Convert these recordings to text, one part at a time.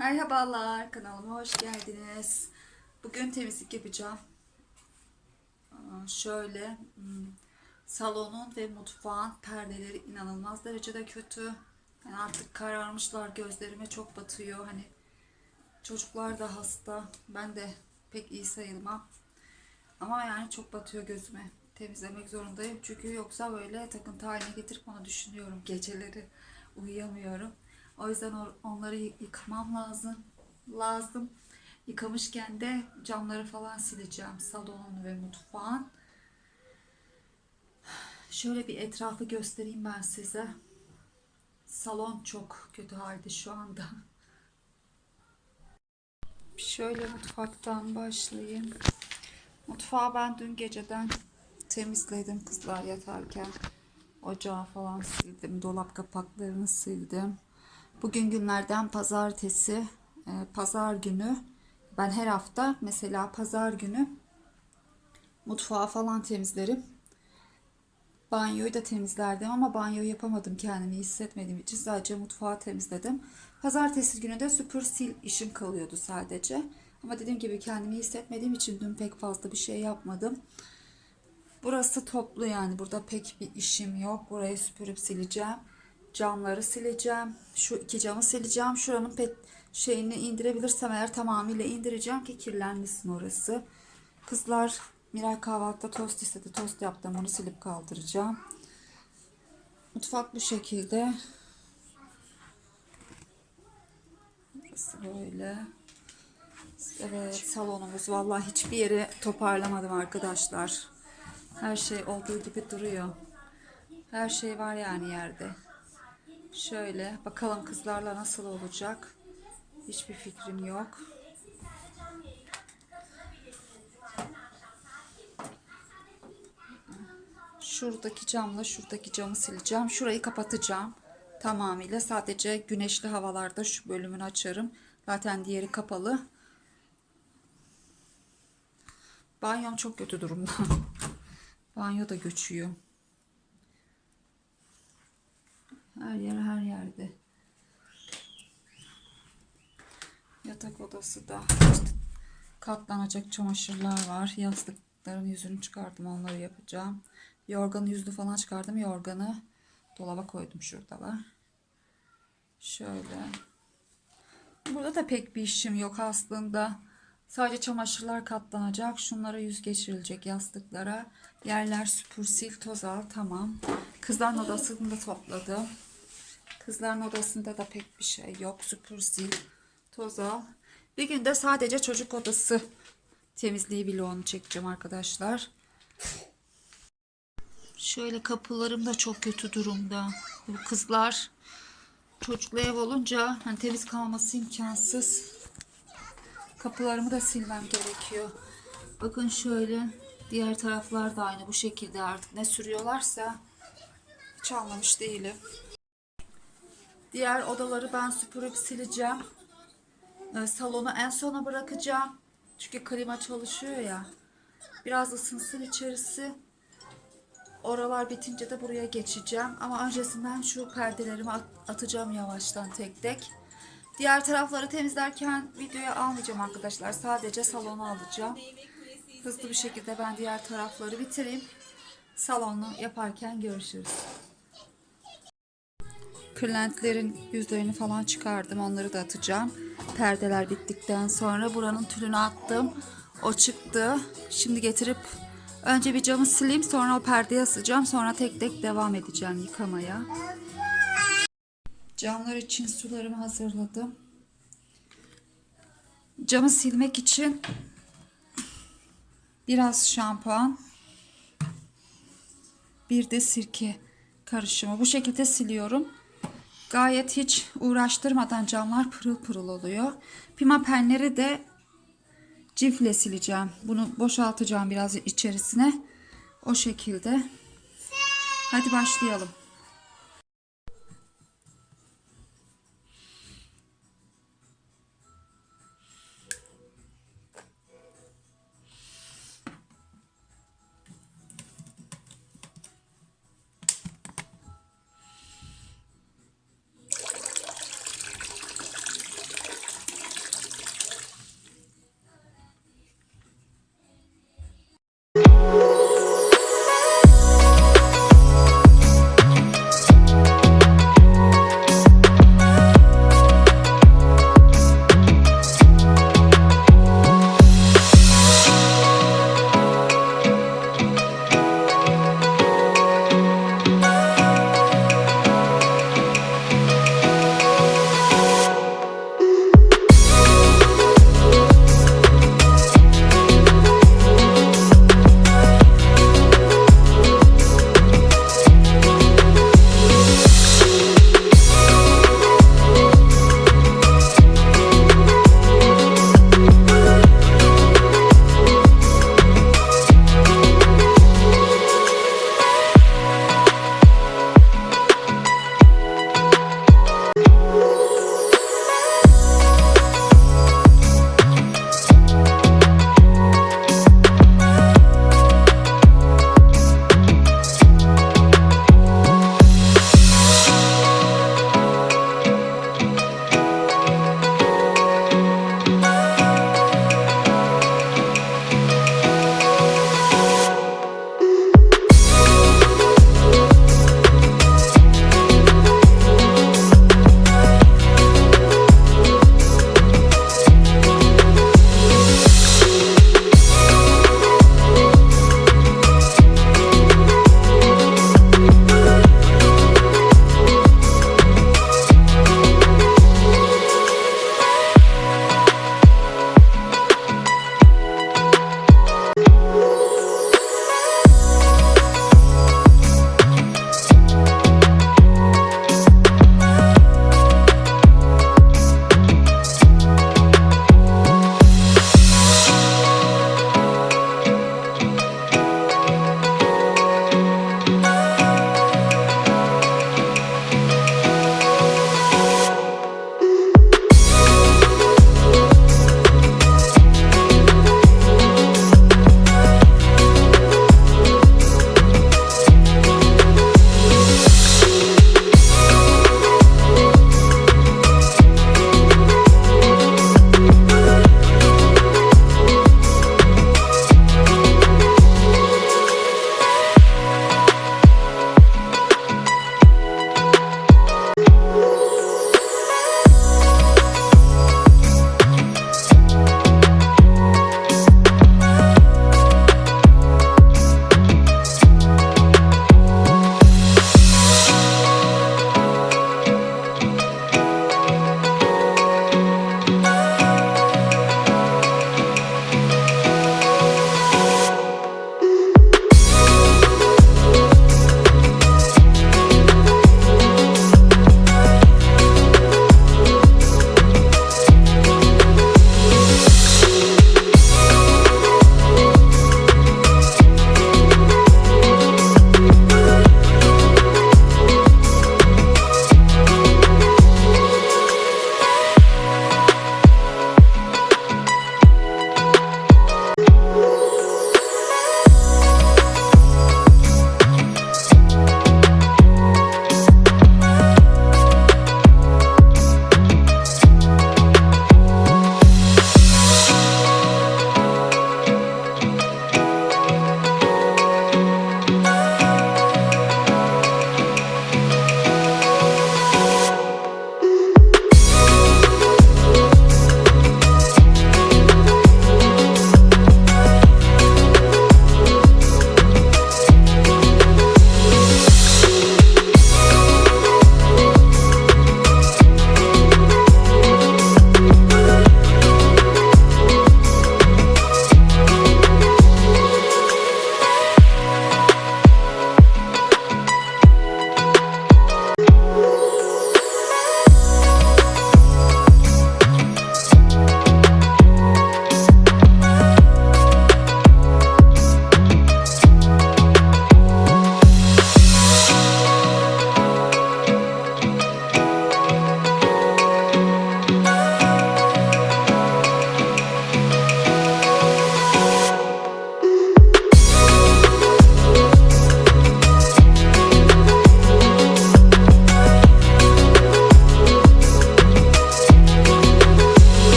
Merhabalar kanalıma hoş geldiniz. Bugün temizlik yapacağım. Şöyle hmm, salonun ve mutfağın perdeleri inanılmaz derecede kötü. Yani artık kararmışlar gözlerime çok batıyor. Hani çocuklar da hasta. Ben de pek iyi sayılmam. Ama yani çok batıyor gözüme. Temizlemek zorundayım. Çünkü yoksa böyle takıntı haline getirip onu düşünüyorum. Geceleri uyuyamıyorum. O yüzden onları yı- yıkamam lazım. Lazım. Yıkamışken de camları falan sileceğim. Salonun ve mutfağın. Şöyle bir etrafı göstereyim ben size. Salon çok kötü halde şu anda. Şöyle mutfaktan başlayayım. Mutfağı ben dün geceden temizledim kızlar yatarken. Ocağı falan sildim. Dolap kapaklarını sildim. Bugün günlerden pazartesi. e, pazar günü. Ben her hafta mesela pazar günü mutfağı falan temizlerim. Banyoyu da temizlerdim ama banyo yapamadım kendimi hissetmediğim için sadece mutfağı temizledim. Pazartesi günü de süpür sil işim kalıyordu sadece. Ama dediğim gibi kendimi hissetmediğim için dün pek fazla bir şey yapmadım. Burası toplu yani burada pek bir işim yok. Burayı süpürüp sileceğim. Camları sileceğim. Şu iki camı sileceğim. Şuranın pet şeyini indirebilirsem eğer tamamıyla indireceğim ki kirlenmesin orası. Kızlar Miray kahvaltıda tost istedi. Tost yaptım. Onu silip kaldıracağım. Mutfak bu şekilde. Burası böyle. Evet salonumuz. Vallahi hiçbir yeri toparlamadım arkadaşlar. Her şey olduğu gibi duruyor. Her şey var yani yerde. Şöyle bakalım kızlarla nasıl olacak. Hiçbir fikrim yok. Şuradaki camla şuradaki camı sileceğim. Şurayı kapatacağım. Tamamıyla sadece güneşli havalarda şu bölümünü açarım. Zaten diğeri kapalı. Banyom çok kötü durumda. Banyo da göçüyor. Her yer her yerde. Yatak odası da işte katlanacak çamaşırlar var. Yastıkların yüzünü çıkardım onları yapacağım. Yorganı yüzünü falan çıkardım. Yorganı dolaba koydum şuradalar. Şöyle. Burada da pek bir işim yok aslında. Sadece çamaşırlar katlanacak. Şunlara yüz geçirilecek yastıklara. Yerler süpür sil toz al tamam. Kızların odasını da topladım. Kızların odasında da pek bir şey yok. Süpür sil toz al. Bir günde sadece çocuk odası temizliği vlogunu çekeceğim arkadaşlar. Şöyle kapılarım da çok kötü durumda. Bu kızlar çocuklu ev olunca hani temiz kalması imkansız. Kapılarımı da silmem gerekiyor. Bakın şöyle diğer taraflar da aynı bu şekilde artık ne sürüyorlarsa hiç anlamış değilim. Diğer odaları ben süpürüp sileceğim. Ee, Salonu en sona bırakacağım. Çünkü klima çalışıyor ya. Biraz ısınsın içerisi. Oralar bitince de buraya geçeceğim. Ama öncesinden şu perdelerimi at- atacağım yavaştan tek tek. Diğer tarafları temizlerken videoya almayacağım arkadaşlar. Sadece salonu alacağım. Hızlı bir şekilde ben diğer tarafları bitireyim. Salonu yaparken görüşürüz. Kırlentlerin yüzlerini falan çıkardım. Onları da atacağım. Perdeler bittikten sonra buranın tülünü attım. O çıktı. Şimdi getirip önce bir camı sileyim. Sonra o perdeyi asacağım. Sonra tek tek devam edeceğim yıkamaya. Camlar için sularımı hazırladım. Camı silmek için biraz şampuan, bir de sirke karışımı. Bu şekilde siliyorum. Gayet hiç uğraştırmadan camlar pırıl pırıl oluyor. Pimapenleri de cifle sileceğim. Bunu boşaltacağım biraz içerisine. O şekilde. Hadi başlayalım.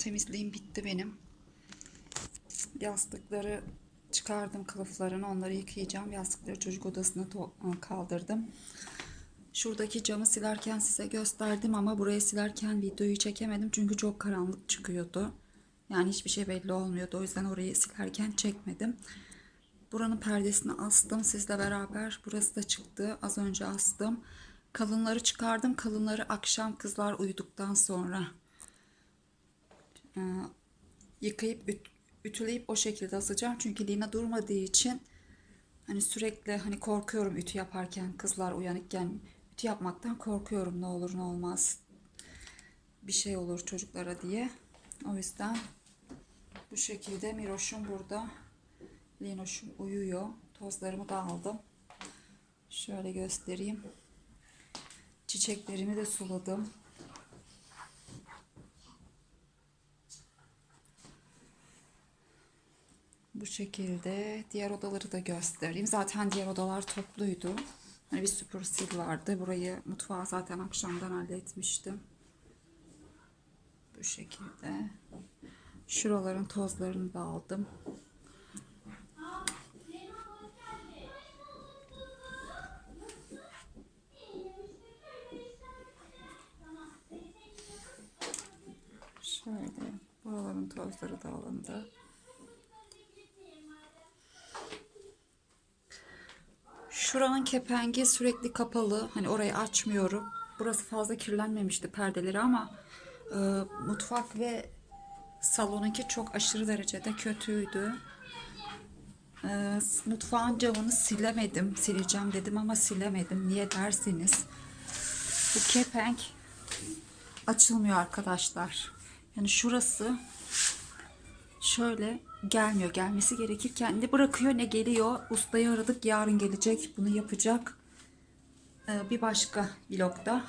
Temizliğim bitti benim. Yastıkları çıkardım kılıflarını. Onları yıkayacağım. Yastıkları çocuk odasına to- kaldırdım. Şuradaki camı silerken size gösterdim ama burayı silerken videoyu çekemedim. Çünkü çok karanlık çıkıyordu. Yani hiçbir şey belli olmuyordu. O yüzden orayı silerken çekmedim. Buranın perdesini astım sizle beraber. Burası da çıktı. Az önce astım. Kalınları çıkardım. Kalınları akşam kızlar uyuduktan sonra e, yıkayıp üt- ütüleyip o şekilde asacağım. Çünkü Lina durmadığı için hani sürekli hani korkuyorum ütü yaparken kızlar uyanıkken ütü yapmaktan korkuyorum ne olur ne olmaz bir şey olur çocuklara diye. O yüzden bu şekilde Miroş'um burada. Linoş'um uyuyor. Tozlarımı da aldım. Şöyle göstereyim. Çiçeklerimi de suladım. Bu şekilde diğer odaları da göstereyim. Zaten diğer odalar topluydu. Hani bir süpür sil vardı. Burayı mutfağı zaten akşamdan halletmiştim. Bu şekilde. Şuraların tozlarını da aldım. Şöyle buraların tozları da alındı. Şuranın kepengi sürekli kapalı. Hani orayı açmıyorum. Burası fazla kirlenmemişti perdeleri ama e, mutfak ve salonunki çok aşırı derecede kötüydü. E, mutfağın camını silemedim. Sileceğim dedim ama silemedim. Niye dersiniz? Bu kepenk açılmıyor arkadaşlar. Yani şurası şöyle gelmiyor. Gelmesi gerekirken ne bırakıyor ne geliyor. Ustayı aradık yarın gelecek. Bunu yapacak. Ee, bir başka vlogda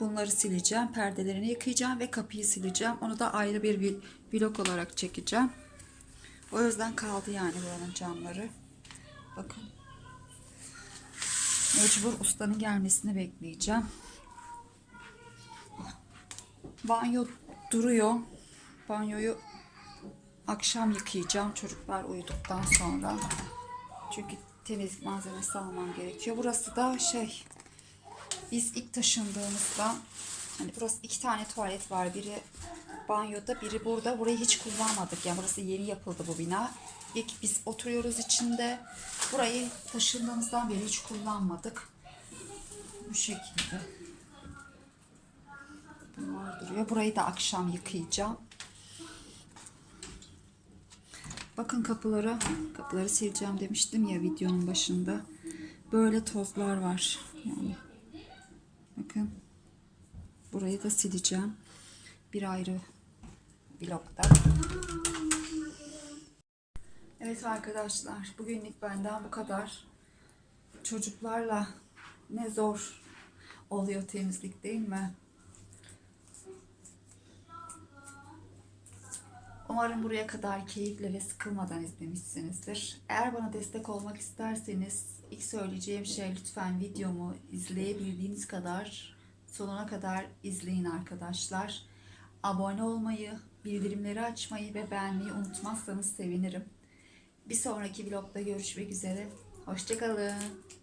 bunları sileceğim. Perdelerini yıkayacağım ve kapıyı sileceğim. Onu da ayrı bir vlog olarak çekeceğim. O yüzden kaldı yani buranın camları. Bakın. Mecbur ustanın gelmesini bekleyeceğim. Banyo duruyor. Banyoyu akşam yıkayacağım çocuklar uyuduktan sonra. Çünkü temizlik malzemesi almam gerekiyor. Burası da şey biz ilk taşındığımızda hani burası iki tane tuvalet var. Biri banyoda, biri burada. Burayı hiç kullanmadık. Yani burası yeni yapıldı bu bina. İlk biz oturuyoruz içinde. Burayı taşındığımızdan beri hiç kullanmadık. Bu şekilde. Bunlar duruyor. Burayı da akşam yıkayacağım. Bakın kapılara, kapıları sileceğim demiştim ya videonun başında. Böyle tozlar var. Yani bakın. Burayı da sileceğim. Bir ayrı blokta. Evet arkadaşlar, bugünlük benden bu kadar. Çocuklarla ne zor oluyor temizlik değil mi? Umarım buraya kadar keyifle ve sıkılmadan izlemişsinizdir. Eğer bana destek olmak isterseniz ilk söyleyeceğim şey lütfen videomu izleyebildiğiniz kadar sonuna kadar izleyin arkadaşlar. Abone olmayı, bildirimleri açmayı ve beğenmeyi unutmazsanız sevinirim. Bir sonraki vlogda görüşmek üzere. Hoşçakalın.